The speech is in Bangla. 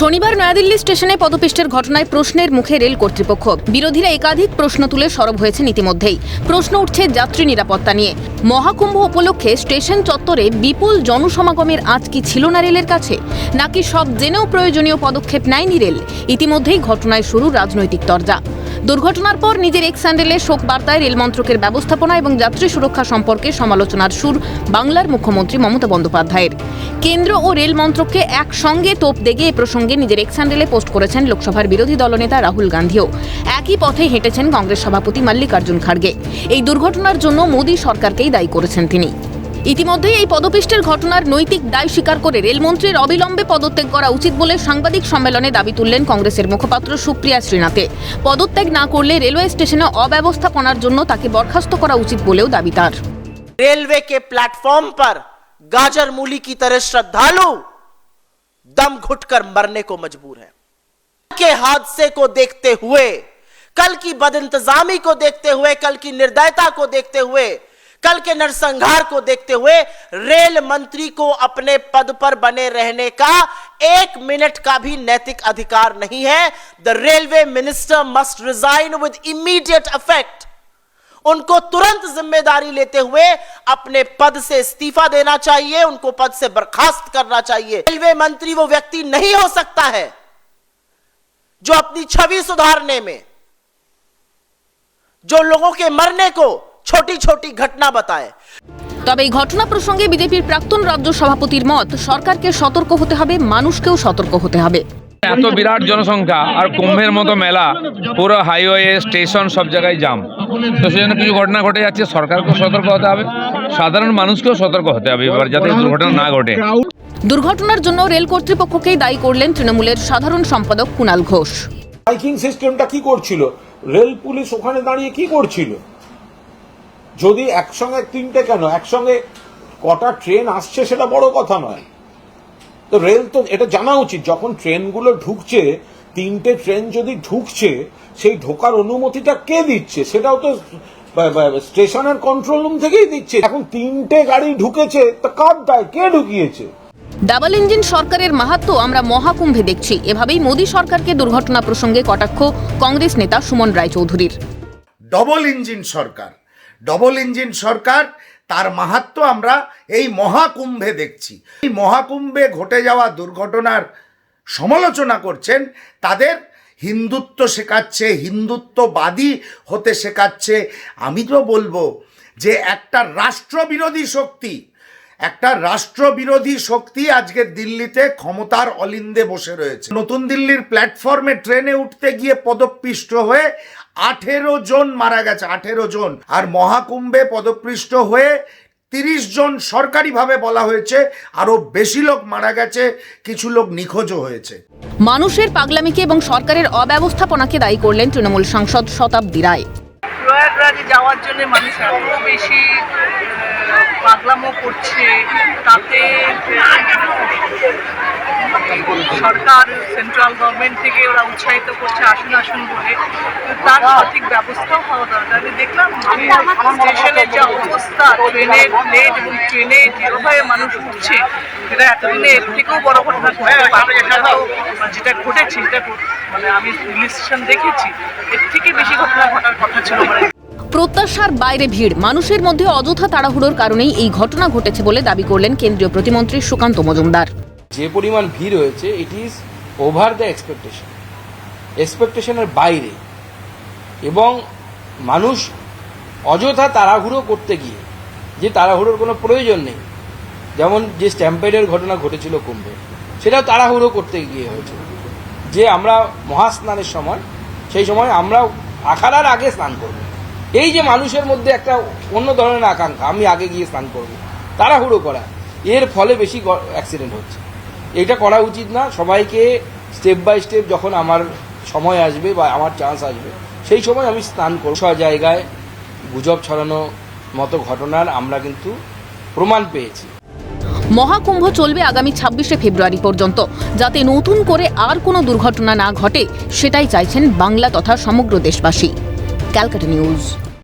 শনিবার নয়াদিল্লি স্টেশনে পদপিষ্টের ঘটনায় প্রশ্নের মুখে রেল কর্তৃপক্ষ। বিরোধীরা একাধিক প্রশ্ন তুলে সরব হয়েছেন ইতিমধ্যেই। প্রশ্ন উঠছে যাত্রী নিরাপত্তা নিয়ে। মহাকুম্ভ উপলক্ষে স্টেশন চত্বরে বিপুল জনসমাগমের আজ কি ছিল না রেলের কাছে? নাকি সব জেনেও প্রয়োজনীয় পদক্ষেপ নেয়নি রেল? ইতিমধ্যেই ঘটনায় শুরু রাজনৈতিক তরজা। দুর্ঘটনার পর নিজের এক স্যান্ডেলে শোক বার্তায় রেল মন্ত্রকের ব্যবস্থাপনা এবং যাত্রী সুরক্ষা সম্পর্কে সমালোচনার সুর বাংলার মুখ্যমন্ত্রী মমতা বন্দ্যোপাধ্যায়ের। কেন্দ্র ও রেল মন্ত্রককে একসঙ্গে তোপ দেগে এ প্রসঙ্গে নিজের এক স্যান্ডেলে পোস্ট করেছেন লোকসভার বিরোধী দলনেতা রাহুল গান্ধীও। একই পথে হেঁটেছেন কংগ্রেস সভাপতি মাল্লিকার্জুন খাড়গে। এই দুর্ঘটনার জন্য মোদী সরকারকেই দায়ী করেছেন তিনি। ইতিমধ্যেই এই পদপিষ্টের ঘটনার নৈতিক দায় স্বীকার করে রেলমন্ত্রীর অবিলম্বে পদত্যাগ করা উচিত বলে সাংবাদিক সম্মেলনে দাবি তুললেন কংগ্রেসের মুখপাত্র সুপ্রিয়া শ্রীনাথে পদত্যাগ না করলে রেলওয়ে স্টেশনে অব্যবস্থাপনার জন্য তাকে বরখাস্ত করা উচিত বলেও দাবি তার रेलवे के प्लेटफॉर्म पर गाजर मूली की तरह श्रद्धालु दम घुटकर मरने को मजबूर है के हादसे को देखते हुए कल की बदइंतजामी को देखते हुए कल की निर्दयता को देखते हुए कल के नरसंहार को देखते हुए रेल मंत्री को अपने पद पर बने रहने का एक मिनट का भी नैतिक अधिकार नहीं है। The railway minister must resign with immediate effect उनको तुरंत ज़िम्मेदारी लेते हुए अपने पद से इस्तीफा देना चाहिए, उनको पद से बर्खास्त करना चाहिए। रेलवे मंत्री वो व्यक्ति नहीं हो सकता है जो अपनी छवि सुधारने में, जो लोगों के मरने को छोटी छोटी घटना बताए তবে এই ঘটনা প্রসঙ্গে বিজেপির প্রাক্তন রাজ্য সভাপতির মত সরকারকে সতর্ক হতে হবে মানুষকেও সতর্ক হতে হবে এত বিরাট জনসংখ্যা আর কুম্ভের মতো মেলা পুরো হাইওয়ে স্টেশন সব জায়গায় জাম তো সেই জন্য কিছু ঘটনা ঘটে যাচ্ছে সরকারকেও সতর্ক হতে হবে সাধারণ মানুষকেও সতর্ক হতে হবে এবার যাতে এই দুর্ঘটনা না ঘটে দুর্ঘটনার জন্য রেল কর্তৃপক্ষকেই দায়ী করলেন তৃণমূলের সাধারণ সম্পাদক কুণাল ঘোষ বাইকিং সিস্টেমটা কি করছিল রেল পুলিশ ওখানে দাঁড়িয়ে কি করছিল যদি একসঙ্গে তিনটে কেন? একসঙ্গে কটা ট্রেন আসছে সেটা বড় কথা নয়। তো রেল তো এটা জানা উচিত যখন ট্রেনগুলো ঢুকছে তিনটে ট্রেন যদি ঢুকছে সেই ঢোকার অনুমতিটা কে দিচ্ছে? সেটাও তো স্টেশনের কন্ট্রোল রুম থেকেই দিচ্ছে। এখন তিনটে গাড়ি ঢুকেছে তা কার দায়? কে ঢুকিয়েছে? ডাবল ইঞ্জিন সরকারের মাহাত্ম আমরা মহাকুম্ভে দেখছি। এভাবেই মোদী সরকারকে দুর্ঘটনা প্রসঙ্গে কটাক্ষ কংগ্রেস নেতা সুমন রায়চৌধুরীর। ডবল ইঞ্জিন সরকার। ডবল ইঞ্জিন সরকার, তার মাহাত্ম আমরা এই মহাকুম্ভে দেখছি। এই মহাকুম্ভে ঘটে যাওয়া দুর্ঘটনার সমালোচনা করছেন, তাদের হিন্দুত্ব শেখাচ্ছে, হিন্দুত্ববাদী হতে শেখাচ্ছে। আমি তো বলব যে একটা রাষ্ট্রবিরোধী শক্তি, একটা রাষ্ট্রবিরোধী শক্তি আজকে দিল্লিতে ক্ষমতার অলিন্দে বসে রয়েছে। নতুন দিল্লির প্ল্যাটফর্মে ট্রেনে উঠতে গিয়ে পদপিষ্ট হয়ে আঠেরো জন মারা গেছে, আঠেরো জন। আর মহাকুম্ভে পদপৃষ্ট হয়ে তিরিশ জন সরকারিভাবে বলা হয়েছে, আরও বেশি লোক মারা গেছে, কিছু লোক নিখোঁজও হয়েছে। মানুষের পাগলামিকে এবং সরকারের অব্যবস্থাপনাকে দায়ী করলেন তৃণমূল সাংসদ শতাব্দী রায়। প্রয়াগরাজে যাওয়ার জন্য মানুষ এত বেশি পাগলামো করছে তাতে সরকার সেন্ট্রাল গভর্নমেন্ট থেকে ওরা উৎসাহিত করছে আসুন আসুন বলে। তার সঠিক ব্যবস্থাও হওয়া দরকার। আমি দেখলাম স্টেশনের যে অবস্থা ট্রেনের লেট এবং ট্রেনে যেভাবে মানুষ উঠছে সেটা এতদিনে এর থেকেও বড় ঘটনা এটা তো যেটা ঘটেছে সেটা মানে আমি রিলিজ স্টেশন দেখেছি এর থেকে বেশি ঘটনা ঘটার কথা ছিল। মানে প্রত্যাশার বাইরে ভিড়। মানুষের মধ্যে অযথা তাড়াহুড়োর কারণেই এই ঘটনা ঘটেছে বলে দাবি করলেন কেন্দ্রীয় প্রতিমন্ত্রী সুকান্ত মজুমদার। যে পরিমাণ ভিড় হয়েছে it is over the expectation এক্সপেকটেশনের বাইরে। এবং মানুষ অযথা তাড়াহুড়ো করতে গিয়ে, যে তাড়াহুড়োর কোনো প্রয়োজন নেই। যেমন যে স্ট্যাম্পেডের ঘটনা ঘটেছিল কুম্ভে, সেটাও তাড়াহুড়ো করতে গিয়ে হয়েছে। যে আমরা মহাস্নানের সময়, সেই সময় আমরা আখাড়ার আগে স্নান করব। এই যে মানুষের মধ্যে একটা অন্য ধরনের আকাঙ্ক্ষা, আমি আগে গিয়ে স্নান করব। তাড়াহুড়ো করা, এর ফলে বেশি অ্যাক্সিডেন্ট হচ্ছে। এটা করা উচিত না, সবাইকে স্টেপ বাই স্টেপ যখন আমার সময় আসবে বা আমার চান্স আসবে, সেই সময় আমি স্নান করব। সব জায়গায় গুজব ছড়ানো মতো ঘটনার আমরা কিন্তু প্রমাণ পেয়েছি। মহাকুম্ভ চলবে আগামী ছাব্বিশে ফেব্রুয়ারি পর্যন্ত। যাতে নতুন করে আর কোনো দুর্ঘটনা না ঘটে, সেটাই চাইছেন বাংলা তথা সমগ্র দেশবাসী। Calcutta news.